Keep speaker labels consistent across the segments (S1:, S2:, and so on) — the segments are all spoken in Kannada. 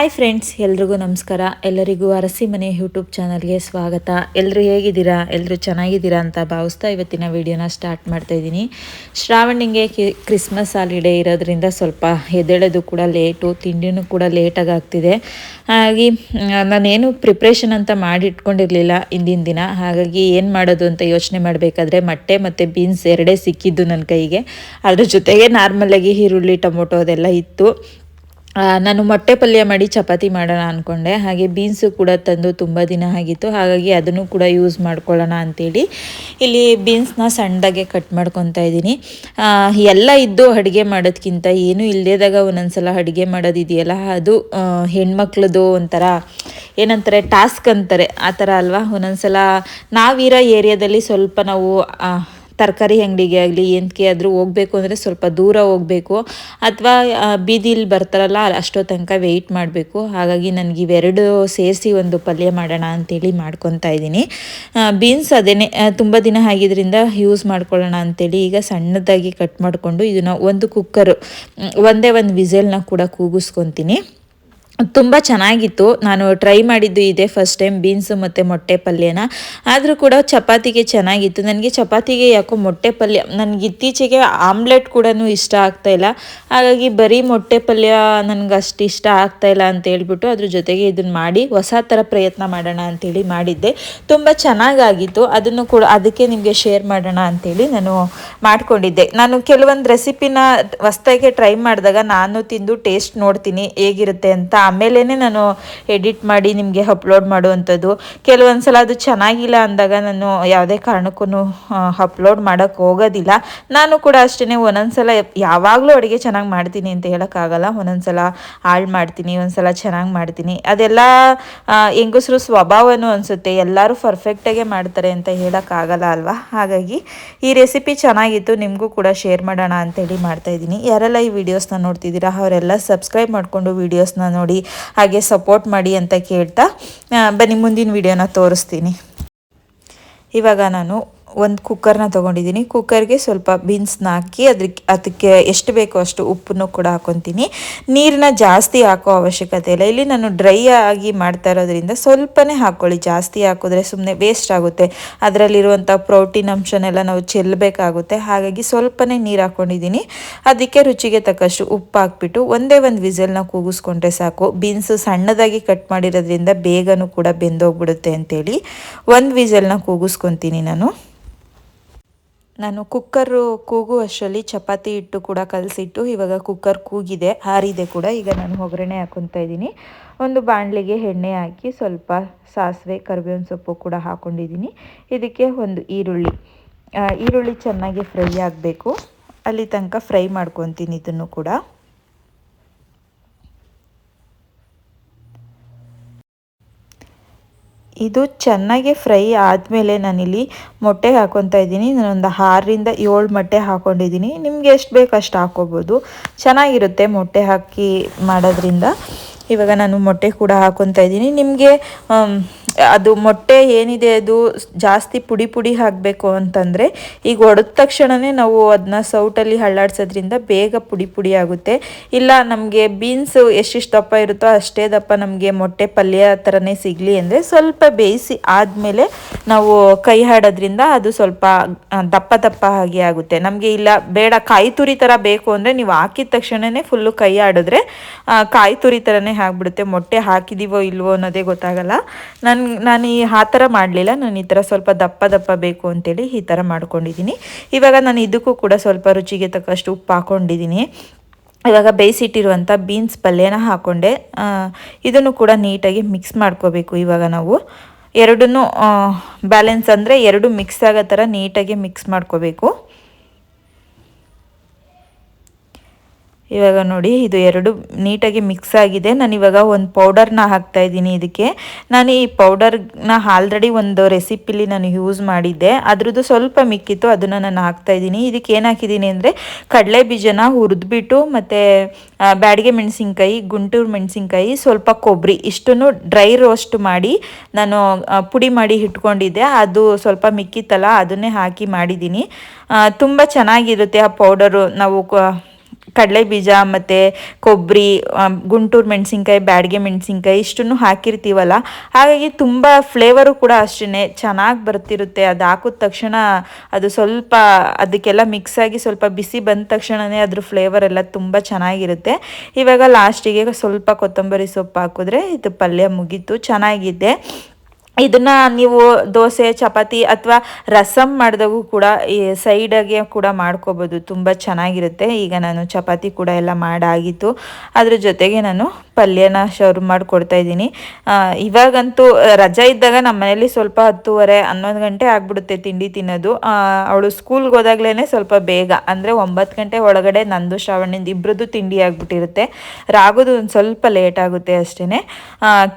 S1: ಹಾಯ್ ಫ್ರೆಂಡ್ಸ್ ಎಲ್ರಿಗೂ ನಮಸ್ಕಾರ. ಎಲ್ಲರಿಗೂ ಅರಸಿ ಮನೆ ಯೂಟ್ಯೂಬ್ ಚಾನಲ್ಗೆ ಸ್ವಾಗತ. ಎಲ್ಲರೂ ಹೇಗಿದ್ದೀರಾ? ಎಲ್ಲರೂ ಚೆನ್ನಾಗಿದ್ದೀರಾ ಅಂತ ಭಾವಿಸ್ತಾ ಇವತ್ತಿನ ವಿಡಿಯೋನ ಸ್ಟಾರ್ಟ್ ಮಾಡ್ತಾ ಇದ್ದೀನಿ. ಶ್ರಾವಣಿಗೆ ಕ್ರಿಸ್ಮಸ್ ಹಾಲಿಡೇ ಇರೋದ್ರಿಂದ ಸ್ವಲ್ಪ ಎದ್ದೇಳೋದು ಕೂಡ ಲೇಟು ತಿಂಡಿನೂ ಕೂಡ ಲೇಟಾಗಿ ಆಗ್ತಿದೆ. ಹಾಗಾಗಿ ನಾನೇನು ಪ್ರಿಪ್ರೇಷನ್ ಅಂತ ಮಾಡಿಟ್ಕೊಂಡಿರಲಿಲ್ಲ ಹಿಂದಿನ ದಿನ. ಹಾಗಾಗಿ ಏನು ಮಾಡೋದು ಅಂತ ಯೋಚನೆ ಮಾಡಬೇಕಾದ್ರೆ ಮೊಟ್ಟೆ ಮತ್ತು ಬೀನ್ಸ್ ಎರಡೇ ಸಿಕ್ಕಿದ್ದು ನನ್ನ ಕೈಗೆ. ಅದ್ರ ಜೊತೆಗೆ ನಾರ್ಮಲಾಗಿ ಈರುಳ್ಳಿ, ಟೊಮೊಟೊ ಅದೆಲ್ಲ ಇತ್ತು. ನಾನು ಮೊಟ್ಟೆ ಪಲ್ಯ ಮಾಡಿ ಚಪಾತಿ ಮಾಡೋಣ ಅಂದ್ಕೊಂಡೆ ಹಾಗೆ ಬೀನ್ಸು ಕೂಡ ತಂದು ತುಂಬ ದಿನ ಆಗಿತ್ತು. ಹಾಗಾಗಿ ಅದನ್ನು ಕೂಡ ಯೂಸ್ ಮಾಡ್ಕೊಳ್ಳೋಣ ಅಂತೇಳಿ ಇಲ್ಲಿ ಬೀನ್ಸ್ನ ಸಣ್ಣದಾಗೆ ಕಟ್ ಮಾಡ್ಕೊತಾ ಇದ್ದೀನಿ. ಎಲ್ಲ ಇದ್ದು ಅಡುಗೆ ಮಾಡೋದಕ್ಕಿಂತ ಏನೂ ಇಲ್ಲದೇದಾಗ ಒಂದೊಂದ್ಸಲ ಅಡುಗೆ ಮಾಡೋದಿದೆಯಲ್ಲ, ಅದು ಹೆಣ್ಮಕ್ಳದ್ದು ಹೆಣ್ಮಕ್ಳದು ಒಂಥರ ಏನಂತಾರೆ ಟಾಸ್ಕ್ ಅಂತಾರೆ. ಆ ಥರ ಅಲ್ವಾ? ಒಂದೊಂದ್ಸಲ ನಾವಿರೋ ಏರಿಯಾದಲ್ಲಿ ಸ್ವಲ್ಪ ನಾವು ತರಕಾರಿ ಅಂಗಡಿಗೆ ಆಗಲಿ ಎಂತಕ್ಕೆ ಆದರೂ ಹೋಗಬೇಕು ಅಂದರೆ ಸ್ವಲ್ಪ ದೂರ ಹೋಗಬೇಕು. ಅಥವಾ ಬೀದಿಲಿ ಬರ್ತಾರಲ್ಲ ಅಷ್ಟೋ ತನಕ ವೆಯ್ಟ್ ಮಾಡಬೇಕು. ಹಾಗಾಗಿ ನನಗೆ ಇವೆರಡು ಸೇರಿಸಿ ಒಂದು ಪಲ್ಯ ಮಾಡೋಣ ಅಂತೇಳಿ ಮಾಡ್ಕೊತಾ ಇದ್ದೀನಿ. ಬೀನ್ಸ್ ಅದೇನೆ ತುಂಬ ದಿನ ಆಗಿದ್ದರಿಂದ ಯೂಸ್ ಮಾಡ್ಕೊಳ್ಳೋಣ ಅಂತೇಳಿ ಈಗ ಸಣ್ಣದಾಗಿ ಕಟ್ ಮಾಡಿಕೊಂಡು ಇದನ್ನು ಒಂದು ಕುಕ್ಕರು ಒಂದೇ ಒಂದು ವಿಸಲ್ನ ಕೂಡ ಕೂಗಿಸ್ಕೊತೀನಿ. ತುಂಬ ಚೆನ್ನಾಗಿತ್ತು. ನಾನು ಟ್ರೈ ಮಾಡಿದ್ದು ಇದೆ ಫಸ್ಟ್ ಟೈಮ್ ಬೀನ್ಸು ಮತ್ತು ಮೊಟ್ಟೆ ಪಲ್ಯನ. ಆದರೂ ಕೂಡ ಚಪಾತಿಗೆ ಚೆನ್ನಾಗಿತ್ತು. ನನಗೆ ಚಪಾತಿಗೆ ಯಾಕೋ ಮೊಟ್ಟೆ ಪಲ್ಯ, ನನಗೆ ಇತ್ತೀಚೆಗೆ ಆಮ್ಲೆಟ್ ಕೂಡ ಇಷ್ಟ ಆಗ್ತಾ ಇಲ್ಲ. ಹಾಗಾಗಿ ಬರೀ ಮೊಟ್ಟೆ ಪಲ್ಯ ನನಗೆ ಅಷ್ಟು ಇಷ್ಟ ಆಗ್ತಾಯಿಲ್ಲ ಅಂತ ಹೇಳ್ಬಿಟ್ಟು ಅದ್ರ ಜೊತೆಗೆ ಇದನ್ನು ಮಾಡಿ ಹೊಸ ಥರ ಪ್ರಯತ್ನ ಮಾಡೋಣ ಅಂಥೇಳಿ ಮಾಡಿದ್ದೆ. ತುಂಬ ಚೆನ್ನಾಗಾಗಿತ್ತು. ಅದನ್ನು ಕೂಡ ಅದಕ್ಕೆ ನಿಮಗೆ ಶೇರ್ ಮಾಡೋಣ ಅಂಥೇಳಿ ನಾನು ಮಾಡಿಕೊಂಡಿದ್ದೆ. ನಾನು ಕೆಲವೊಂದು ರೆಸಿಪಿನ ಹೊಸ್ದಾಗೆ ಟ್ರೈ ಮಾಡಿದಾಗ ನಾನು ತಿಂದು ಟೇಸ್ಟ್ ನೋಡ್ತೀನಿ ಹೇಗಿರುತ್ತೆ ಅಂತ ಆಮೇಲೆ ನಾನು ಎಡಿಟ್ ಮಾಡಿ ನಿಮಗೆ ಅಪ್ಲೋಡ್ ಮಾಡುವಂಥದ್ದು. ಕೆಲವೊಂದು ಸಲ ಅದು ಚೆನ್ನಾಗಿಲ್ಲ ಅಂದಾಗ ನಾನು ಯಾವುದೇ ಕಾರಣಕ್ಕೂ ಅಪ್ಲೋಡ್ ಮಾಡೋಕ್ಕೆ ಹೋಗೋದಿಲ್ಲ. ನಾನು ಕೂಡ ಅಷ್ಟೇ ಒಂದೊಂದ್ಸಲ ಯಾವಾಗಲೂ ಅಡುಗೆ ಚೆನ್ನಾಗಿ ಮಾಡ್ತೀನಿ ಅಂತ ಹೇಳೋಕ್ಕಾಗಲ್ಲ. ಒಂದೊಂದ್ಸಲ ಹಾಳು ಮಾಡ್ತೀನಿ, ಒಂದ್ಸಲ ಚೆನ್ನಾಗಿ ಮಾಡ್ತೀನಿ. ಅದೆಲ್ಲ ಹೆಂಗಸ್ರು ಸ್ವಭಾವನೂ ಅನಿಸುತ್ತೆ. ಎಲ್ಲರೂ ಪರ್ಫೆಕ್ಟಾಗೆ ಮಾಡ್ತಾರೆ ಅಂತ ಹೇಳೋಕ್ಕಾಗಲ್ಲ ಅಲ್ವಾ? ಹಾಗಾಗಿ ಈ ರೆಸಿಪಿ ಚೆನ್ನಾಗಿತ್ತು, ನಿಮಗೂ ಕೂಡ ಶೇರ್ ಮಾಡೋಣ ಅಂತೇಳಿ ಮಾಡ್ತಾಯಿದ್ದೀನಿ ಯಾರೆಲ್ಲ ಈ ವಿಡಿಯೋಸ್ನ ನೋಡ್ತಿದ್ದೀರಾ, ಅವರೆಲ್ಲ ಸಬ್ಸ್ಕ್ರೈಬ್ ಮಾಡಿಕೊಂಡು ವೀಡಿಯೋಸ್ನ ನೋಡಿ ಹಾಗೆ ಸಪೋರ್ಟ್ ಮಾಡಿ ಅಂತ ಕೇಳ್ತಾ ಬನ್ನಿ ಮುಂದಿನ ವಿಡಿಯೋನ ತೋರಿಸ್ತೀನಿ. ಇವಾಗ ನಾನು ಒಂದು ಕುಕ್ಕರ್ನ ತೊಗೊಂಡಿದ್ದೀನಿ ಕುಕ್ಕರ್ಗೆ ಸ್ವಲ್ಪ ಬೀನ್ಸ್ನ ಹಾಕಿ ಅದಕ್ಕೆ ಅದಕ್ಕೆ ಎಷ್ಟು ಬೇಕೋ ಅಷ್ಟು ಉಪ್ಪನ್ನು ಕೂಡ ಹಾಕೊತೀನಿ. ನೀರನ್ನ ಜಾಸ್ತಿ ಹಾಕೋ ಅವಶ್ಯಕತೆ ಇಲ್ಲ. ಇಲ್ಲಿ ನಾನು ಡ್ರೈ ಆಗಿ ಮಾಡ್ತಾ ಇರೋದ್ರಿಂದ ಸ್ವಲ್ಪನೇ ಹಾಕ್ಕೊಳ್ಳಿ ಜಾಸ್ತಿ ಹಾಕಿದ್ರೆ ಸುಮ್ಮನೆ ವೇಸ್ಟ್ ಆಗುತ್ತೆ. ಅದರಲ್ಲಿರುವಂಥ ಪ್ರೋಟೀನ್ ಅಂಶನೆಲ್ಲ ನಾವು ಚೆಲ್ಲಬೇಕಾಗುತ್ತೆ ಹಾಗಾಗಿ ಸ್ವಲ್ಪನೇ ನೀರು ಹಾಕ್ಕೊಂಡಿದ್ದೀನಿ ಅದಕ್ಕೆ ರುಚಿಗೆ ತಕ್ಕಷ್ಟು ಉಪ್ಪು ಹಾಕ್ಬಿಟ್ಟು ಒಂದೇ ಒಂದು ವಿಸಲ್ನ ಕೂಗಿಸ್ಕೊಂಡ್ರೆ ಸಾಕು. ಬೀನ್ಸು ಸಣ್ಣದಾಗಿ ಕಟ್ ಮಾಡಿರೋದ್ರಿಂದ ಬೇಗನೂ ಕೂಡ ಬೆಂದೋಗ್ಬಿಡುತ್ತೆ ಅಂತೇಳಿ ಒಂದು ವಿಸಲ್ನ ಕೂಗಿಸ್ಕೊತೀನಿ ನಾನು. ನಾನು ಕುಕ್ಕರು ಕೂಗು ಅಷ್ಟರಲ್ಲಿ ಚಪಾತಿ ಹಿಟ್ಟು ಕೂಡ ಕಲಸಿಟ್ಟು ಇವಾಗ ಕುಕ್ಕರ್ ಕೂಗಿದೆ, ಹಾರಿದೆ ಕೂಡ. ಈಗ ನಾನು ಒಗ್ಗರಣೆ ಹಾಕೊತಾ ಇದ್ದೀನಿ. ಒಂದು ಬಾಣಲಿಗೆ ಎಣ್ಣೆ ಹಾಕಿ ಸ್ವಲ್ಪ ಸಾಸಿವೆ, ಕರಿಬೇವಿನ ಸೊಪ್ಪು ಕೂಡ ಹಾಕ್ಕೊಂಡಿದ್ದೀನಿ ಇದಕ್ಕೆ ಒಂದು ಈರುಳ್ಳಿ. ಈರುಳ್ಳಿ ಚೆನ್ನಾಗಿ ಫ್ರೈ ಆಗಬೇಕು. ಅಲ್ಲಿ ತನಕ ಫ್ರೈ ಮಾಡ್ಕೊತೀನಿ ಇದನ್ನು ಕೂಡ. ಇದು ಚೆನ್ನಾಗಿ ಫ್ರೈ ಆದಮೇಲೆ ನಾನಿಲ್ಲಿ ಮೊಟ್ಟೆ ಹಾಕೊತಾ ಇದ್ದೀನಿ. ನಾನೊಂದು ಆರರಿಂದ ಏಳು ಮೊಟ್ಟೆ ಹಾಕ್ಕೊಂಡಿದ್ದೀನಿ ನಿಮಗೆ ಎಷ್ಟು ಬೇಕು ಅಷ್ಟು ಹಾಕ್ಕೋಬೋದು ಚೆನ್ನಾಗಿರುತ್ತೆ ಮೊಟ್ಟೆ ಹಾಕಿ ಮಾಡೋದ್ರಿಂದ. ಇವಾಗ ನಾನು ಮೊಟ್ಟೆ ಕೂಡ ಹಾಕೊತಾ ಇದ್ದೀನಿ. ನಿಮಗೆ ಅದು ಮೊಟ್ಟೆ ಏನಿದೆ ಅದು ಜಾಸ್ತಿ ಪುಡಿ ಪುಡಿ ಹಾಕಬೇಕು ಅಂತಂದರೆ ಈಗ ಹೊಡೆದ ತಕ್ಷಣವೇ ನಾವು ಅದನ್ನ ಸೌಟಲ್ಲಿ ಹಳ್ಳಾಡ್ಸೋದ್ರಿಂದ ಬೇಗ ಪುಡಿ ಪುಡಿ ಆಗುತ್ತೆ. ಇಲ್ಲ ನಮಗೆ ಬೀನ್ಸ್ ಎಷ್ಟೆಷ್ಟು ದಪ್ಪ ಇರುತ್ತೋ ಅಷ್ಟೇ ದಪ್ಪ ನಮಗೆ ಮೊಟ್ಟೆ ಪಲ್ಯ ಥರನೇ ಸಿಗಲಿ ಅಂದರೆ ಸ್ವಲ್ಪ ಬೇಯಿಸಿ ಆದಮೇಲೆ ನಾವು ಕೈ ಹಾಡೋದ್ರಿಂದ ಅದು ಸ್ವಲ್ಪ ದಪ್ಪ ದಪ್ಪ ಹಾಗೆ ಆಗುತ್ತೆ. ನಮಗೆ ಇಲ್ಲ, ಬೇಡ, ಕಾಯಿ ತುರಿ ಥರ ಬೇಕು ಅಂದರೆ ನೀವು ಹಾಕಿದ ತಕ್ಷಣವೇ ಫುಲ್ಲು ಕೈ ಆಡಿದ್ರೆ ಕಾಯಿ ತುರಿ ಥರನೇ ಆಗಿಬಿಡುತ್ತೆ. ಮೊಟ್ಟೆ ಹಾಕಿದೀವೋ ಇಲ್ವೋ ಅನ್ನೋದೇ ಗೊತ್ತಾಗಲ್ಲ. ನಾನು ನಾನು ಈ ಆ ಥರ ಮಾಡಲಿಲ್ಲ. ನಾನು ಈ ಥರ ಸ್ವಲ್ಪ ದಪ್ಪ ದಪ್ಪ ಬೇಕು ಅಂತೇಳಿ ಈ ಥರ ಮಾಡ್ಕೊಂಡಿದ್ದೀನಿ. ಇವಾಗ ನಾನು ಇದಕ್ಕೂ ಕೂಡ ಸ್ವಲ್ಪ ರುಚಿಗೆ ತಕ್ಕಷ್ಟು ಉಪ್ಪು ಹಾಕ್ಕೊಂಡಿದ್ದೀನಿ ಇವಾಗ ಬೇಯಿಸಿಟ್ಟಿರುವಂಥ ಬೀನ್ಸ್ ಪಲ್ಯನ ಹಾಕ್ಕೊಂಡೆ ಇದನ್ನು ಕೂಡ ನೀಟಾಗಿ ಮಿಕ್ಸ್ ಮಾಡ್ಕೋಬೇಕು ಇವಾಗ ನಾವು. ಎರಡನ್ನೂ ಬ್ಯಾಲೆನ್ಸ್ ಅಂದರೆ ಎರಡು ಮಿಕ್ಸ್ ಆಗೋ ಥರ ನೀಟಾಗಿ ಮಿಕ್ಸ್ ಮಾಡ್ಕೋಬೇಕು. ಇವಾಗ ನೋಡಿ, ಇದು ಎರಡು ನೀಟಾಗಿ ಮಿಕ್ಸ್ ಆಗಿದೆ. ನಾನು ಇವಾಗ ಒಂದು ಪೌಡರ್ನ ಹಾಕ್ತಾ ಇದ್ದೀನಿ ಇದಕ್ಕೆ. ನಾನು ಈ ಪೌಡರ್ನ ಆಲ್ರೆಡಿ ಒಂದು ರೆಸಿಪಿಲಿ ನಾನು ಯೂಸ್ ಮಾಡಿದ್ದೆ. ಅದ್ರದ್ದು ಸ್ವಲ್ಪ ಮಿಕ್ಕಿತ್ತು, ಅದನ್ನು ನಾನು ಹಾಕ್ತಾ ಇದ್ದೀನಿ. ಇದಕ್ಕೆ ಏನು ಹಾಕಿದ್ದೀನಿ ಅಂದರೆ, ಕಡಲೆ ಬೀಜನ ಹುರಿದ್ಬಿಟ್ಟು ಮತ್ತು ಬ್ಯಾಡಿಗೆ ಮೆಣಸಿನ್ಕಾಯಿ, ಗುಂಟೂರು ಮೆಣಸಿನ್ಕಾಯಿ, ಸ್ವಲ್ಪ ಕೊಬ್ಬರಿ ಇಷ್ಟನ್ನು ಡ್ರೈ ರೋಸ್ಟ್ ಮಾಡಿ ನಾನು ಪುಡಿ ಮಾಡಿ ಇಟ್ಕೊಂಡಿದ್ದೆ. ಅದು ಸ್ವಲ್ಪ ಮಿಕ್ಕಿತ್ತಲ್ಲ, ಅದನ್ನೇ ಹಾಕಿ ಮಾಡಿದ್ದೀನಿ. ತುಂಬ ಚೆನ್ನಾಗಿರುತ್ತೆ ಆ ಪೌಡರು ನಾವು ಕಡಲೆ ಬೀಜ ಮತ್ತು ಕೊಬ್ಬರಿ ಗುಂಟೂರು ಮೆಣಸಿನ್ಕಾಯಿ, ಬ್ಯಾಡ್ಗೆ ಮೆಣಸಿನ್ಕಾಯಿ ಇಷ್ಟನ್ನು ಹಾಕಿರ್ತೀವಲ್ಲ? ಹಾಗಾಗಿ ತುಂಬ ಫ್ಲೇವರು ಕೂಡ ಅಷ್ಟೇ ಚೆನ್ನಾಗಿ ಬರ್ತಿರುತ್ತೆ. ಅದು ಹಾಕಿದ ತಕ್ಷಣ ಅದು ಸ್ವಲ್ಪ ಅದಕ್ಕೆಲ್ಲ ಮಿಕ್ಸ್ ಆಗಿ ಸ್ವಲ್ಪ ಬಿಸಿ ಬಂದ ತಕ್ಷಣವೇ ಅದ್ರ ಫ್ಲೇವರ್ ಎಲ್ಲ ತುಂಬ ಚೆನ್ನಾಗಿರುತ್ತೆ. ಇವಾಗ ಲಾಸ್ಟಿಗೆ ಸ್ವಲ್ಪ ಕೊತ್ತಂಬರಿ ಸೊಪ್ಪು ಹಾಕಿದ್ರೆ ಇದು ಪಲ್ಯ ಮುಗೀತು, ಚೆನ್ನಾಗಿದೆ. ಇದನ್ನ ನೀವು ದೋಸೆ, ಚಪಾತಿ ಅಥವಾ ರಸಮ್ ಮಾಡಿದಾಗೂ ಕೂಡ ಸೈಡಾಗೆ ಕೂಡ ಮಾಡ್ಕೋಬೋದು. ತುಂಬ ಚೆನ್ನಾಗಿರುತ್ತೆ. ಈಗ ನಾನು ಚಪಾತಿ ಕೂಡ ಎಲ್ಲ ಮಾಡಾಗಿತ್ತು. ಅದ್ರ ಜೊತೆಗೆ ನಾನು ಪಲ್ಯನ ಶರ್ವ್ ಮಾಡಿಕೊಡ್ತಾ ಇದ್ದೀನಿ. ಇವಾಗಂತೂ ರಜಾ ಇದ್ದಾಗ ನಮ್ಮ ಮನೇಲಿ ಸ್ವಲ್ಪ ಹತ್ತುವರೆ, ಹನ್ನೊಂದು ಗಂಟೆ ಆಗಿಬಿಡುತ್ತೆ ತಿಂಡಿ ತಿನ್ನೋದು. ಅವಳು ಸ್ಕೂಲ್ಗೆ ಹೋದಾಗ್ಲೇ ಸ್ವಲ್ಪ ಬೇಗ. ಅಂದರೆ ಒಂಬತ್ತು ಗಂಟೆ ಒಳಗಡೆ ನಂದು ಶ್ರಾವಣಿಂದ ಇಬ್ಬರದ್ದು ತಿಂಡಿ ಆಗಿಬಿಟ್ಟಿರುತ್ತೆ. ರಾಗೋದು ಒಂದು ಸ್ವಲ್ಪ ಲೇಟ್ ಆಗುತ್ತೆ ಅಷ್ಟೇ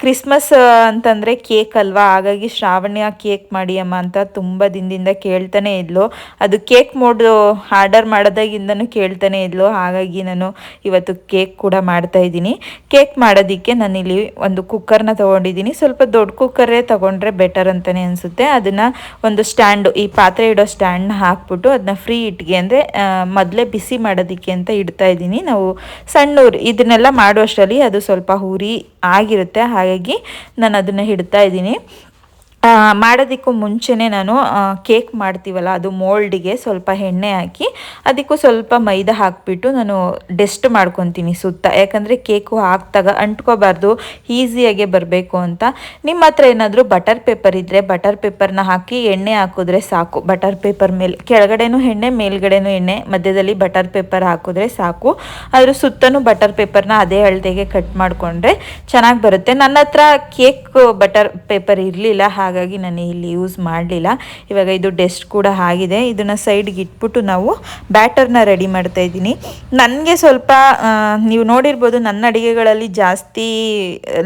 S1: ಕ್ರಿಸ್ಮಸ್ ಅಂತಂದರೆ ಕೇಕ್ ಅಲ್ವಾ? ಹಾಗಾಗಿ ಶ್ರಾವಣ್ಯ ಕೇಕ್ ಮಾಡಿ ಅಮ್ಮ ಅಂತ ತುಂಬ ದಿನದಿಂದ ಕೇಳ್ತಾನೆ ಇದ್ಲು. ಅದು ಕೇಕ್ ಮೋಡ್, ಆರ್ಡರ್ ಮಾಡೋದಾಗಿಂದನೂ ಕೇಳ್ತಾನೆ ಇದ್ಲು. ಹಾಗಾಗಿ ನಾನು ಇವತ್ತು ಕೇಕ್ ಕೂಡ ಮಾಡ್ತಾ ಇದ್ದೀನಿ. ಕೇಕ್ ಮಾಡೋದಕ್ಕೆ ನಾನಿಲ್ಲಿ ಒಂದು ಕುಕ್ಕರ್ನ ತೊಗೊಂಡಿದ್ದೀನಿ. ಸ್ವಲ್ಪ ದೊಡ್ಡ ಕುಕ್ಕರೇ ತೊಗೊಂಡ್ರೆ ಬೆಟರ್ ಅಂತಲೇ ಅನಿಸುತ್ತೆ. ಅದನ್ನು ಒಂದು ಸ್ಟ್ಯಾಂಡು ಈ ಪಾತ್ರೆ ಇಡೋ ಸ್ಟ್ಯಾಂಡ್ನ ಹಾಕ್ಬಿಟ್ಟು ಅದನ್ನ ಫ್ರೀ ಇಟ್ಗೆ ಅಂದರೆ ಮೊದಲೇ ಬಿಸಿ ಮಾಡೋದಕ್ಕೆ ಅಂತ ಇಡ್ತಾ ಇದ್ದೀನಿ. ನಾವು ಸಣ್ಣ ಇದನ್ನೆಲ್ಲ ಮಾಡುವಷ್ಟರಲ್ಲಿ ಅದು ಸ್ವಲ್ಪ ಹುರಿ ಆಗಿರುತ್ತೆ. ಹಾಗಾಗಿ ನಾನು ಅದನ್ನು ಹಿಡ್ತಾ ಇದ್ದೀನಿ. ಮಾಡೋದಕ್ಕೂ ಮುಂಚೆನೇ ನಾನು ಕೇಕ್ ಮಾಡ್ತೀವಲ್ಲ, ಅದು ಮೋಲ್ಡಿಗೆ ಸ್ವಲ್ಪ ಎಣ್ಣೆ ಹಾಕಿ, ಅದಕ್ಕೂ ಸ್ವಲ್ಪ ಮೈದಾ ಹಾಕಿಬಿಟ್ಟು ನಾನು ಡೆಸ್ಟ್ ಮಾಡ್ಕೊತೀನಿ ಸುತ್ತ. ಯಾಕಂದರೆ ಕೇಕು ಹಾಕ್ದಾಗ ಅಂಟ್ಕೋಬಾರ್ದು, ಈಸಿಯಾಗೆ ಬರಬೇಕು ಅಂತ. ನಿಮ್ಮ ಹತ್ರ ಏನಾದರೂ ಬಟರ್ ಪೇಪರ್ ಇದ್ದರೆ ಬಟರ್ ಪೇಪರ್ನ ಹಾಕಿ ಎಣ್ಣೆ ಹಾಕಿದ್ರೆ ಸಾಕು. ಬಟರ್ ಪೇಪರ್ ಮೇಲೆ, ಕೆಳಗಡೆನೂ ಎಣ್ಣೆ, ಮೇಲ್ಗಡೆನೂ ಎಣ್ಣೆ, ಮಧ್ಯದಲ್ಲಿ ಬಟರ್ ಪೇಪರ್ ಹಾಕಿದ್ರೆ ಸಾಕು. ಅದ್ರ ಸುತ್ತನೂ ಬಟರ್ ಪೇಪರ್ನ ಅದೇ ಅಳತೆಗೆ ಕಟ್ ಮಾಡಿಕೊಂಡ್ರೆ ಚೆನ್ನಾಗಿ ಬರುತ್ತೆ. ನನ್ನ ಹತ್ರ ಕೇಕ್, ಬಟರ್ ಪೇಪರ್ ಇರಲಿಲ್ಲ, ಹಾಗೆ ಹಾಗಾಗಿ ನಾನು ಇಲ್ಲಿ ಯೂಸ್ ಮಾಡಲಿಲ್ಲ. ಇವಾಗ ಇದು ಡೆಸ್ಟ್ ಕೂಡ ಆಗಿದೆ. ಇದನ್ನು ಸೈಡ್ಗೆ ಇಟ್ಬಿಟ್ಟು ನಾವು ಬ್ಯಾಟರ್ನ ರೆಡಿ ಮಾಡ್ತಾ ಇದ್ದೀನಿ. ನನಗೆ ಸ್ವಲ್ಪ ನೀವು ನೋಡಿರ್ಬೋದು ನನ್ನ ಅಡುಗೆಗಳಲ್ಲಿ ಜಾಸ್ತಿ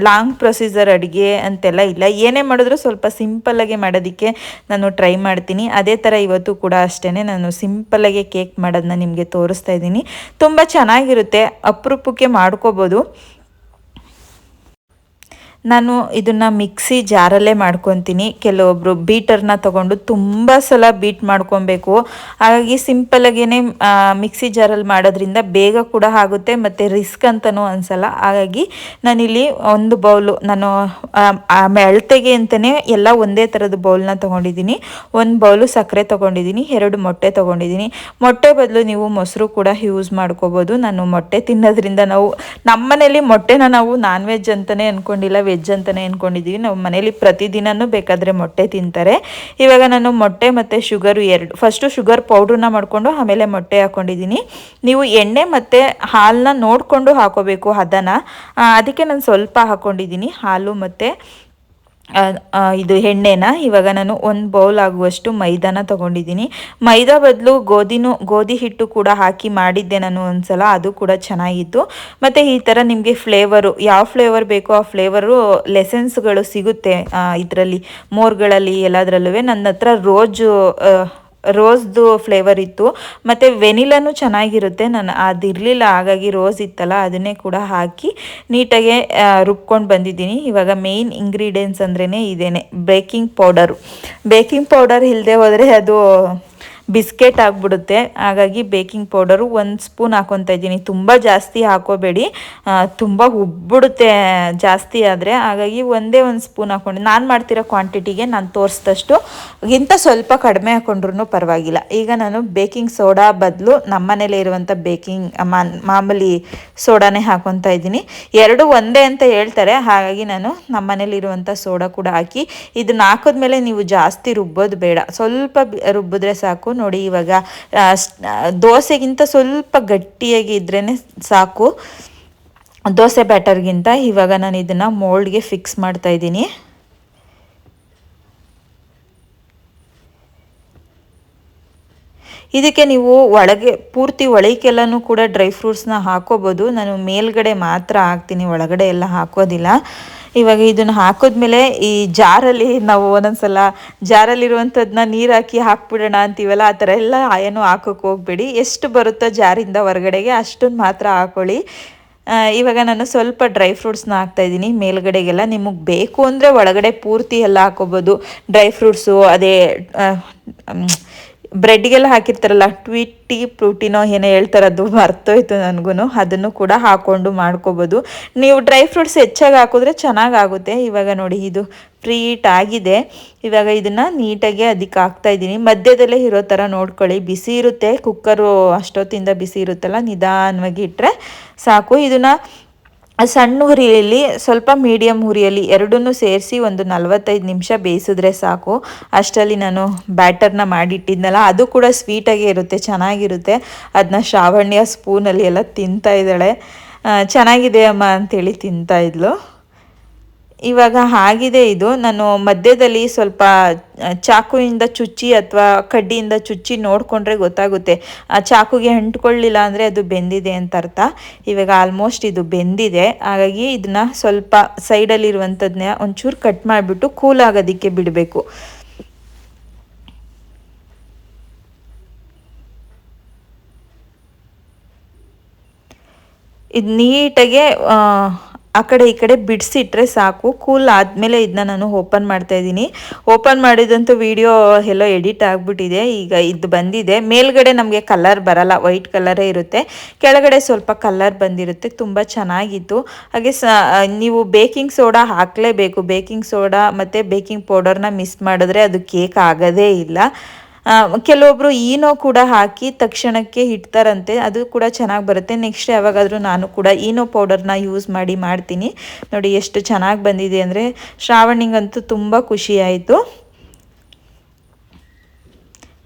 S1: ಲಾಂಗ್ ಪ್ರೊಸೀಜರ್ ಅಡುಗೆ ಅಂತೆಲ್ಲ ಇಲ್ಲ. ಏನೇ ಮಾಡಿದ್ರು ಸ್ವಲ್ಪ ಸಿಂಪಲ್ಲಾಗೆ ಮಾಡೋದಕ್ಕೆ ನಾನು ಟ್ರೈ ಮಾಡ್ತೀನಿ. ಅದೇ ಥರ ಇವತ್ತು ಕೂಡ ಅಷ್ಟೇ ನಾನು ಸಿಂಪಲ್ಲಾಗೆ ಕೇಕ್ ಮಾಡೋದನ್ನ ನಿಮಗೆ ತೋರಿಸ್ತಾ ಇದ್ದೀನಿ. ತುಂಬ ಚೆನ್ನಾಗಿರುತ್ತೆ. ಅಪರೂಪಕ್ಕೆ ಮಾಡ್ಕೋಬೋದು. ನಾನು ಇದನ್ನು ಮಿಕ್ಸಿ ಜಾರಲ್ಲೇ ಮಾಡ್ಕೊತೀನಿ. ಕೆಲವೊಬ್ಬರು ಬೀಟರ್ನ ತಗೊಂಡು ತುಂಬ ಸಲ ಬೀಟ್ ಮಾಡ್ಕೊಬೇಕು. ಹಾಗಾಗಿ ಸಿಂಪಲಾಗೇ ಮಿಕ್ಸಿ ಜಾರಲ್ಲಿ ಮಾಡೋದ್ರಿಂದ ಬೇಗ ಕೂಡ ಆಗುತ್ತೆ, ಮತ್ತು ರಿಸ್ಕ್ ಅಂತಲೂ ಅನಿಸಲ್ಲ. ಹಾಗಾಗಿ ನಾನಿಲ್ಲಿ ಒಂದು ಬೌಲು, ನಾನು ಅಳತೆಗೆ ಅಂತಲೇ ಎಲ್ಲ ಒಂದೇ ಥರದ ಬೌಲ್ನ ತೊಗೊಂಡಿದ್ದೀನಿ. ಒಂದು ಬೌಲು ಸಕ್ಕರೆ ತೊಗೊಂಡಿದ್ದೀನಿ, ಎರಡು ಮೊಟ್ಟೆ ತೊಗೊಂಡಿದ್ದೀನಿ. ಮೊಟ್ಟೆ ಬದಲು ನೀವು ಮೊಸರು ಕೂಡ ಯೂಸ್ ಮಾಡ್ಕೋಬೋದು. ನಾನು ಮೊಟ್ಟೆ ತಿನ್ನೋದ್ರಿಂದ ನಾವು ನಮ್ಮನೇಲಿ ಮೊಟ್ಟೆನ ನಾವು ನಾನ್ ವೆಜ್ ಅಂತಲೇ ಅಂದ್ಕೊಂಡಿಲ್ಲ ವೆಜ್ ಅಂತಲೇ ಅಂದ್ಕೊಂಡಿದ್ದೀವಿ ನಾವು ಮನೇಲಿ ಪ್ರತಿದಿನವೂ ಬೇಕಾದರೆ ಮೊಟ್ಟೆ ತಿಂತಾರೆ. ಇವಾಗ ನಾನು ಮೊಟ್ಟೆ ಮತ್ತು ಶುಗರು ಎರಡು ಫಸ್ಟು ಶುಗರ್ ಪೌಡ್ರನ್ನ ಮಾಡಿಕೊಂಡು ಆಮೇಲೆ ಮೊಟ್ಟೆ ಹಾಕ್ಕೊಂಡಿದ್ದೀನಿ ನೀವು ಎಣ್ಣೆ ಮತ್ತು ಹಾಲನ್ನ ನೋಡಿಕೊಂಡು ಹಾಕೋಬೇಕು ಹದನ ಅದಕ್ಕೆ ನಾನು ಸ್ವಲ್ಪ ಹಾಕ್ಕೊಂಡಿದ್ದೀನಿ ಹಾಲು ಮತ್ತು ಇದು ಎಣ್ಣೆನ ಇವಾಗ ನಾನು ಒಂದು ಬೌಲ್ ಆಗುವಷ್ಟು ಮೈದಾನ ತೊಗೊಂಡಿದ್ದೀನಿ. ಮೈದಾ ಬದಲು ಗೋಧಿನೂ, ಗೋಧಿ ಹಿಟ್ಟು ಕೂಡ ಹಾಕಿ ಮಾಡಿದ್ದೆ ನಾನು ಒಂದ್ಸಲ, ಅದು ಕೂಡ ಚೆನ್ನಾಗಿತ್ತು. ಮತ್ತು ಈ ಥರ ನಿಮಗೆ ಫ್ಲೇವರು ಯಾವ ಫ್ಲೇವರ್ ಬೇಕೋ ಆ ಫ್ಲೇವರು ಲೆಸನ್ಸ್ಗಳು ಸಿಗುತ್ತೆ ಇದರಲ್ಲಿ ಮೋರ್ಗಳಲ್ಲಿ ಎಲ್ಲದರಲ್ಲೂ ನನ್ನ ಹತ್ರ ರೋಜು ರೋಸ್ದು ಫ್ಲೇವರ್ ಇತ್ತು. ಮತ್ತು ವೆನಿಲಾನು ಚೆನ್ನಾಗಿರುತ್ತೆ. ನಾನು ಅದಿರಲಿಲ್ಲ, ಹಾಗಾಗಿ ರೋಸ್ ಇತ್ತಲ್ಲ, ಅದನ್ನೇ ಕೂಡ ಹಾಕಿ ನೀಟಾಗೆ ರುಬ್ಕೊಂಡು ಬಂದಿದ್ದೀನಿ. ಇವಾಗ ಮೇಯ್ನ್ ಇಂಗ್ರೀಡಿಯೆಂಟ್ಸ್ ಅಂದ್ರೇ ಇದೇನೆ, ಬೇಕಿಂಗ್ ಪೌಡರು. ಬೇಕಿಂಗ್ ಪೌಡರ್ ಇಲ್ಲದೆ ಹೋದರೆ ಅದು ಬಿಸ್ಕೆಟ್ ಆಗಿಬಿಡುತ್ತೆ. ಹಾಗಾಗಿ ಬೇಕಿಂಗ್ ಪೌಡರು ಒಂದು ಸ್ಪೂನ್ ಹಾಕೊತಾ ಇದ್ದೀನಿ. ತುಂಬ ಜಾಸ್ತಿ ಹಾಕೋಬೇಡಿ. ತುಂಬ ಉಬ್ಬಿಡುತ್ತೆ ಜಾಸ್ತಿ ಆದರೆ. ಹಾಗಾಗಿ ಒಂದೇ ಒಂದು ಸ್ಪೂನ್ ಹಾಕೊಂಡು, ನಾನು ಮಾಡ್ತಿರೋ ಕ್ವಾಂಟಿಟಿಗೆ ನಾನು ತೋರಿಸಿದಷ್ಟು. ಇಂಥ ಸ್ವಲ್ಪ ಕಡಿಮೆ ಹಾಕೊಂಡ್ರೂ ಪರವಾಗಿಲ್ಲ. ಈಗ ನಾನು ಬೇಕಿಂಗ್ ಸೋಡಾ ಬದಲು ನಮ್ಮ ಮನೇಲಿ ಇರುವಂಥ ಬೇಕಿಂಗ್ ಮಾಮೂಲಿ ಸೋಡಾನೇ ಹಾಕೊತಾ ಇದ್ದೀನಿ. ಎರಡು ಒಂದೇ ಅಂತ ಹೇಳ್ತಾರೆ. ಹಾಗಾಗಿ ನಾನು ನಮ್ಮ ಮನೇಲಿರುವಂಥ ಸೋಡಾ ಕೂಡ ಹಾಕಿ ಇದನ್ನ ಹಾಕಿದ್ಮೇಲೆ ನೀವು ಜಾಸ್ತಿ ರುಬ್ಬೋದು ಬೇಡ. ಸ್ವಲ್ಪ ರುಬ್ಬಿದ್ರೆ ಸಾಕು. ನೋಡಿ ಇವಾಗ ದೋಸೆಗಿಂತ ಸ್ವಲ್ಪ ಗಟ್ಟಿಯಾಗಿ ಇದ್ರೇ ಸಾಕು. ದೋಸೆ ಬ್ಯಾಟರ್ಗಿಂತ ಇವಾಗ ನಾನು ಇದನ್ನು ಮೋಲ್ಡ್ಗೆ ಫಿಕ್ಸ್ ಮಾಡ್ತಾ ಇದ್ದೀನಿ. ಇದಕ್ಕೆ ನೀವು ಒಳಗೆ, ಪೂರ್ತಿ ಒಳಗೆಲ್ಲನೂ ಕೂಡ ಡ್ರೈ ಫ್ರೂಟ್ಸ್ನ ಹಾಕೋಬೋದು. ನಾನು ಮೇಲ್ಗಡೆ ಮಾತ್ರ ಹಾಕ್ತೀನಿ, ಒಳಗಡೆ ಎಲ್ಲ ಹಾಕೋದಿಲ್ಲ. ಇವಾಗ ಇದನ್ನು ಹಾಕಿದ್ಮೇಲೆ ಈ ಜಾರಲ್ಲಿ ನಾವು ಒಂದೊಂದ್ಸಲ ಜಾರಲ್ಲಿರುವಂಥದ್ದನ್ನ ನೀರು ಹಾಕಿ ಹಾಕ್ಬಿಡೋಣ ಅಂತೀವಲ್ಲ, ಆ ಥರ ಎಲ್ಲ ಏನು ಹಾಕೋಕೆ ಹೋಗ್ಬೇಡಿ. ಎಷ್ಟು ಬರುತ್ತೋ ಜಾರಿಂದ ಹೊರಗಡೆಗೆ ಅಷ್ಟೊಂದು ಮಾತ್ರ ಹಾಕೊಳ್ಳಿ. ಇವಾಗ ನಾನು ಸ್ವಲ್ಪ ಡ್ರೈ ಫ್ರೂಟ್ಸ್ನ ಹಾಕ್ತಾಯಿದ್ದೀನಿ ಮೇಲ್ಗಡೆಗೆಲ್ಲ. ನಿಮಗೆ ಬೇಕು ಅಂದರೆ ಒಳಗಡೆ ಪೂರ್ತಿ ಎಲ್ಲ ಹಾಕೋಬೋದು. ಡ್ರೈ ಫ್ರೂಟ್ಸು, ಅದೇ ಬ್ರೆಡ್ಗೆಲ್ಲ ಹಾಕಿರ್ತಾರಲ್ಲ ಟ್ವಿಟ್ಟಿ ಪ್ರೋಟೀನೋ ಏನೋ ಹೇಳ್ತಾರದು ಮರ್ತೋಯ್ತು ನನಗೂ ಅದನ್ನು ಕೂಡ ಹಾಕ್ಕೊಂಡು ಮಾಡ್ಕೋಬೋದು. ನೀವು ಡ್ರೈ ಫ್ರೂಟ್ಸ್ ಹೆಚ್ಚಾಗಿ ಹಾಕಿದ್ರೆ ಚೆನ್ನಾಗಾಗುತ್ತೆ. ಇವಾಗ ನೋಡಿ ಇದು ಫ್ರೀಟ್ ಆಗಿದೆ. ಇವಾಗ ಇದನ್ನು ನೀಟಾಗಿ ಅದಕ್ಕೆ ಹಾಕ್ತಾ ಇದ್ದೀನಿ. ಮಧ್ಯದಲ್ಲೇ ಇರೋ ಥರ ನೋಡ್ಕೊಳ್ಳಿ. ಬಿಸಿ ಇರುತ್ತೆ. ಕುಕ್ಕರು ಅಷ್ಟೊತ್ತಿಂದ ಬಿಸಿ ಇರುತ್ತಲ್ಲ, ನಿಧಾನವಾಗಿ ಇಟ್ಟರೆ ಸಾಕು. ಇದನ್ನು ಸಣ್ಣ ಹುರಿಯಲ್ಲಿ, ಸ್ವಲ್ಪ ಮೀಡಿಯಮ್ ಹುರಿಯಲ್ಲಿ ಎರಡನ್ನೂ ಸೇರಿಸಿ ಒಂದು ನಲವತ್ತೈದು ನಿಮಿಷ ಬೇಯಿಸಿದ್ರೆ ಸಾಕು. ಅಷ್ಟರಲ್ಲಿ ನಾನು ಬ್ಯಾಟರ್ನ ಮಾಡಿಟ್ಟಿದ್ನಲ್ಲ, ಅದು ಕೂಡ ಸ್ವೀಟಾಗೇ ಇರುತ್ತೆ, ಚೆನ್ನಾಗಿರುತ್ತೆ. ಅದನ್ನ ಶ್ರಾವಣ್ಯ ಸ್ಪೂನಲ್ಲಿ ಎಲ್ಲ ತಿಂತಾ ಇದ್ದಾಳೆ. ಚೆನ್ನಾಗಿದೆ ಅಮ್ಮ ಅಂತೇಳಿ ತಿಂತಾ ಇದ್ಲು. ಇವಾಗ ಆಗಿದೆ ಇದು. ನಾನು ಮಧ್ಯದಲ್ಲಿ ಸ್ವಲ್ಪ ಚಾಕುವಿಂದ ಚುಚ್ಚಿ ಅಥವಾ ಕಡ್ಡಿಯಿಂದ ಚುಚ್ಚಿ ನೋಡಿಕೊಂಡ್ರೆ ಗೊತ್ತಾಗುತ್ತೆ. ಆ ಚಾಕುಗೆ ಅಂಟ್ಕೊಳ್ಳಿಲ್ಲ ಅಂದರೆ ಅದು ಬೆಂದಿದೆ ಅಂತ ಅರ್ಥ. ಇವಾಗ ಆಲ್ಮೋಸ್ಟ್ ಇದು ಬೆಂದಿದೆ. ಹಾಗಾಗಿ ಇದನ್ನ ಸ್ವಲ್ಪ ಸೈಡಲ್ಲಿರುವಂಥದ್ದನ್ನ ಒಂಚೂರು ಕಟ್ ಮಾಡಿಬಿಟ್ಟು ಕೂಲ್ ಆಗೋದಕ್ಕೆ ಬಿಡಬೇಕು. ಇದು ನೀಟಾಗೆ ಆ ಕಡೆ ಈ ಕಡೆ ಬಿಡಿಸಿಟ್ರೆ ಸಾಕು. ಕೂಲ್ ಆದಮೇಲೆ ಇದನ್ನ ನಾನು ಓಪನ್ ಮಾಡ್ತಾ ಇದ್ದೀನಿ. ಓಪನ್ ಮಾಡಿದಂತೂ ವಿಡಿಯೋ ಎಲ್ಲೋ ಎಡಿಟ್ ಆಗಿಬಿಟ್ಟಿದೆ. ಈಗ ಇದು ಬಂದಿದೆ. ಮೇಲ್ಗಡೆ ನಮಗೆ ಕಲರ್ ಬರಲ್ಲ. ವೈಟ್ ಕಲರೇ ಇರುತ್ತೆ. ಕೆಳಗಡೆ ಸ್ವಲ್ಪ ಕಲರ್ ಬಂದಿರುತ್ತೆ. ತುಂಬ ಚೆನ್ನಾಗಿತ್ತು. ಹಾಗೆ ನೀವು ಬೇಕಿಂಗ್ ಸೋಡಾ ಹಾಕಲೇಬೇಕು. ಬೇಕಿಂಗ್ ಸೋಡಾ ಮತ್ತು ಬೇಕಿಂಗ್ ಪೌಡರ್ನ ಮಿಸ್ ಮಾಡಿದ್ರೆ ಅದು ಕೇಕ್ ಆಗೋದೇ ಇಲ್ಲ. ಕೆಲವೊಬ್ಬರು ಈನೋ ಕೂಡ ಹಾಕಿ ತಕ್ಷಣಕ್ಕೆ ಇಡ್ತಾರಂತೆ. ಅದು ಕೂಡ ಚೆನ್ನಾಗಿ ಬರುತ್ತೆ. ನೆಕ್ಸ್ಟ್ ಯಾವಾಗಾದರೂ ನಾನು ಕೂಡ ಈನೋ ಪೌಡರ್ನ ಯೂಸ್ ಮಾಡಿ ಮಾಡ್ತೀನಿ. ನೋಡಿ ಎಷ್ಟು ಚೆನ್ನಾಗಿ ಬಂದಿದೆ ಅಂದರೆ ಶ್ರಾವಣಿಗಂತೂ ತುಂಬ ಖುಷಿ ಆಯಿತು.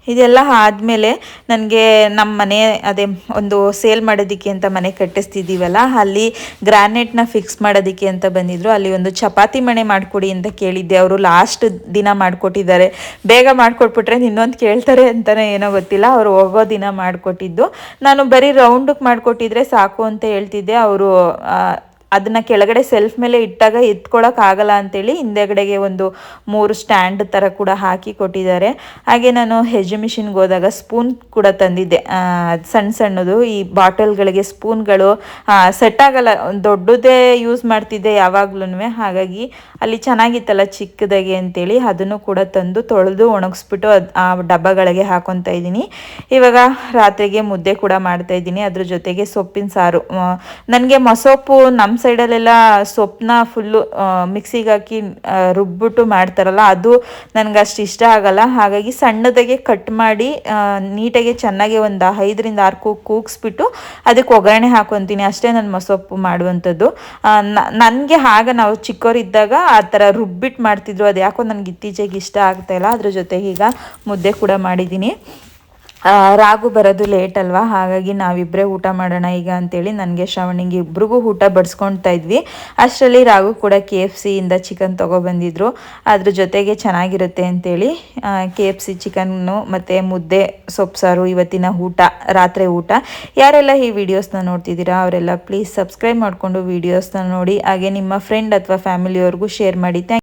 S1: ಇದೆಲ್ಲ ಆದಮೇಲೆ ನನಗೆ ನಮ್ಮ ಮನೆ, ಅದೇ ಒಂದು ಸೇಲ್ ಮಾಡೋದಕ್ಕೆ ಅಂತ ಮನೆ ಕಟ್ಟಿಸ್ತಿದ್ದೀವಲ್ಲ, ಅಲ್ಲಿ ಗ್ರಾನೈಟ್ನ ಫಿಕ್ಸ್ ಮಾಡೋದಕ್ಕೆ ಅಂತ ಬಂದಿದ್ರು. ಅಲ್ಲಿ ಒಂದು ಚಪಾತಿ ಮನೆ ಮಾಡಿಕೊಡಿ ಅಂತ ಕೇಳಿದ್ದೆ. ಅವರು ಲಾಸ್ಟ್ ದಿನ ಮಾಡಿಕೊಟ್ಟಿದ್ದಾರೆ. ಬೇಗ ಮಾಡಿಕೊಟ್ಬಿಟ್ರೆ ಇನ್ನೊಂದು ಕೇಳ್ತಾರೆ ಅಂತಲೇ ಏನೋ ಗೊತ್ತಿಲ್ಲ. ಅವರು ಹೋಗೋ ದಿನ ಮಾಡಿಕೊಟ್ಟಿದ್ದು. ನಾನು ಬರೀ ರೌಂಡಕ್ಕೆ ಮಾಡಿಕೊಟ್ಟಿದ್ರೆ ಸಾಕು ಅಂತ ಹೇಳ್ತಿದ್ದೆ. ಅವರು ಅದನ್ನು ಕೆಳಗಡೆ ಸೆಲ್ಫ್ ಮೇಲೆ ಇಟ್ಟಾಗ ಆಗಲ್ಲ ಅಂತೇಳಿ ಹಿಂದೆಗಡೆಗೆ ಒಂದು ಮೂರು ಸ್ಟ್ಯಾಂಡ್ ಥರ ಕೂಡ ಹಾಕಿ ಕೊಟ್ಟಿದ್ದಾರೆ. ಹಾಗೆ ನಾನು ಹೆಜ್ಜೆ ಮಿಷಿನ್ಗೆ ಹೋದಾಗ ಸ್ಪೂನ್ ಕೂಡ ತಂದಿದ್ದೆ. ಸಣ್ಣ ಸಣ್ಣದು. ಈ ಬಾಟಲ್ಗಳಿಗೆ ಸ್ಪೂನ್ಗಳು ಸೆಟ್ ಆಗಲ್ಲ. ದೊಡ್ಡದೇ ಯೂಸ್ ಮಾಡ್ತಿದ್ದೆ ಯಾವಾಗ್ಲೂ ಹಾಗಾಗಿ ಅಲ್ಲಿ ಚೆನ್ನಾಗಿತ್ತಲ್ಲ ಚಿಕ್ಕದಾಗೆ ಅಂತೇಳಿ ಅದನ್ನು ಕೂಡ ತಂದು ತೊಳೆದು ಒಣಗಿಸ್ಬಿಟ್ಟು ಅದು ಆ ಡಬ್ಬಗಳಿಗೆ ಹಾಕೊತಾ ಇದ್ದೀನಿ. ಇವಾಗ ರಾತ್ರಿಗೆ ಮುದ್ದೆ ಕೂಡ ಮಾಡ್ತಾ ಇದ್ದೀನಿ. ಅದ್ರ ಜೊತೆಗೆ ಸೊಪ್ಪಿನ ಸಾರು. ನನಗೆ ಮೊಸೊಪ್ಪು ನಮ್ಮ ಸೈಡಲ್ಲೆಲ್ಲ ಸೊಪ್ಪನ್ನ ಫುಲ್ಲು ಮಿಕ್ಸಿಗೆ ಹಾಕಿ ರುಬ್ಬಿಟ್ಟು ಮಾಡ್ತಾರಲ್ಲ, ಅದು ನನಗೆ ಅಷ್ಟು ಇಷ್ಟ ಆಗಲ್ಲ. ಹಾಗಾಗಿ ಸಣ್ಣದಾಗೆ ಕಟ್ ಮಾಡಿ ನೀಟಾಗಿ ಚೆನ್ನಾಗಿ ಒಂದು ಐದರಿಂದ ಆರು ಕೂ, ಕೂಗಿಸ್ಬಿಟ್ಟು ಅದಕ್ಕೆ ಒಗ್ಗರಣೆ ಹಾಕೊತೀನಿ. ಅಷ್ಟೇ ನನ್ನ ಮೊಸೊಪ್ಪು ಮಾಡುವಂಥದ್ದು. ನನಗೆ ಆಗ ನಾವು ಚಿಕ್ಕವರಿದ್ದಾಗ ಆ ಥರ ರುಬ್ಬಿಟ್ಟು ಮಾಡ್ತಿದ್ರು. ಅದು ಯಾಕೋ ನನಗೆ ಇತ್ತೀಚೆಗೆ ಇಷ್ಟ ಆಗ್ತಾಯಿಲ್ಲ ಅದ್ರ ಜೊತೆಗೆ ಈಗ ಮುದ್ದೆ ಕೂಡ ಮಾಡಿದ್ದೀನಿ. ರಾಗು ಬರೋದು ಲೇಟ್ ಅಲ್ವಾ? ಹಾಗಾಗಿ ನಾವಿಬ್ಬರೇ ಊಟ ಮಾಡೋಣ ಈಗ ಅಂತೇಳಿ ನನಗೆ ಶ್ರವಣಿಗೆ ಇಬ್ರಿಗೂ ಊಟ ಬಡಿಸ್ಕೊಳ್ತಾ ಇದ್ವಿ. ಅಷ್ಟರಲ್ಲಿ ರಾಗು ಕೂಡ ಕೆ ಎಫ್ ಸಿಯಿಂದ ಚಿಕನ್ ತೊಗೊಬಂದಿದ್ರು ಅದ್ರ ಜೊತೆಗೆ ಚೆನ್ನಾಗಿರುತ್ತೆ ಅಂತೇಳಿ ಕೆ ಎಫ್ ಸಿ ಚಿಕನ್ನು ಮತ್ತು ಮುದ್ದೆ, ಸೊಪ್ಪು, ಸಾರು, ಇವತ್ತಿನ ಊಟ, ರಾತ್ರಿ ಊಟ. ಯಾರೆಲ್ಲ ಈ ವಿಡಿಯೋಸ್ನ ನೋಡ್ತಿದ್ದೀರಾ, ಅವರೆಲ್ಲ ಪ್ಲೀಸ್ ಸಬ್ಸ್ಕ್ರೈಬ್ ಮಾಡಿಕೊಂಡು ವೀಡಿಯೋಸ್ನ ನೋಡಿ, ಹಾಗೆ ನಿಮ್ಮ ಫ್ರೆಂಡ್ ಅಥವಾ ಫ್ಯಾಮಿಲಿಯವ್ರಿಗೂ ಶೇರ್ ಮಾಡಿ. ಥ್ಯಾಂಕ್